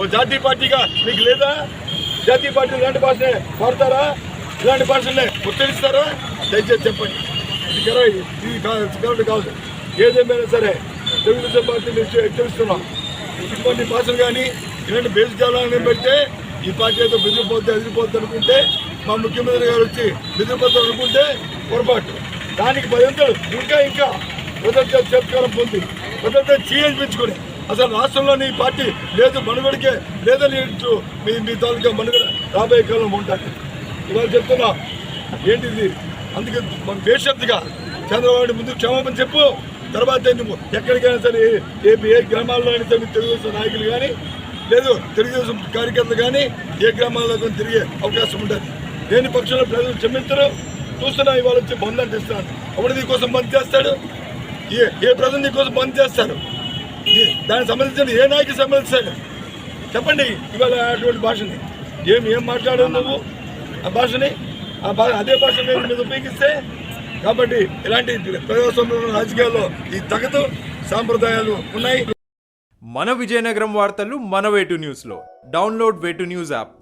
ఓ జాతీయ పార్టీగా మీకు లేదా? జాతీయ పార్టీ ఇలాంటి భాషనే వాడతారా? ఇలాంటి భాషలనే ఉత్తరిస్తారా దయచేసి చెప్పండి. ఇది ఇది కరెక్ట్ కాదు. ఏదేమైనా సరే తెలుగుదేశం పార్టీ నుంచి హెచ్చరిస్తున్నాం. ఇటువంటి భాషలు కానీ ఇలాంటి బేస్ జాలాన్ని పెడితే ఈ పార్టీ ఏదో బెదిరిపోతే ఎదిరిపోద్ది అనుకుంటే మా ముఖ్యమంత్రి గారు వచ్చి బెదిరిపోతారు అనుకుంటే పొరపాటు. దానికి భయంతో ఇంకా ఇంకా ప్రజలతో చేతకాలం పొంది ప్రజలతో చీయించుకుని అసలు రాష్ట్రంలోని ఈ పార్టీ లేదు మనుగడికే లేదని ఇటు మీ మీ తాలూకా మనుగడ రాబోయే కాలం ఉంటాయి ఇవాళ చెప్తున్నా ఏంటిది? అందుకే మన బేషరతుగా చంద్రబాబు నాయుడు ముందు క్షమాపణ చెప్పు. తర్వాత నువ్వు ఎక్కడికైనా సరే ఏ- ఏ ఏ గ్రామాల్లో అయినా సరే తెలుగుదేశం నాయకులు కానీ లేదు తెలుగుదేశం కార్యకర్తలు కానీ ఏ గ్రామాల్లో కానీ తిరిగే అవకాశం ఉంటుంది లేని పక్షంలో ప్రజలు క్షమించరు. చూస్తున్నా ఇవాళ వచ్చి బంద్ అంటిస్తున్నాను అప్పుడు నీకోసం బంద్ చేస్తాడు? ఏ ఏ ప్రజలు నీకోసం బంద్ చేస్తారు? దానికి సంబంధించిన ఏ నాయకు సంబంధించాడు చెప్పండి ఇవాళ అటువంటి భాషని. ఏం ఏం మాట్లాడావు నువ్వు? ఆ భాషని? ఆ భా అదే భాషని మీద ఉపయోగిస్తే? కాబట్టి ఇలాంటి ప్రజాస్వామ్య రాజకీయాల్లో ఈ తగదు సాంప్రదాయాలు ఉన్నాయి. మన విజయనగరం వార్తలు మన వేటు న్యూస్లో. డౌన్లోడ్ వేటు న్యూస్ యాప్.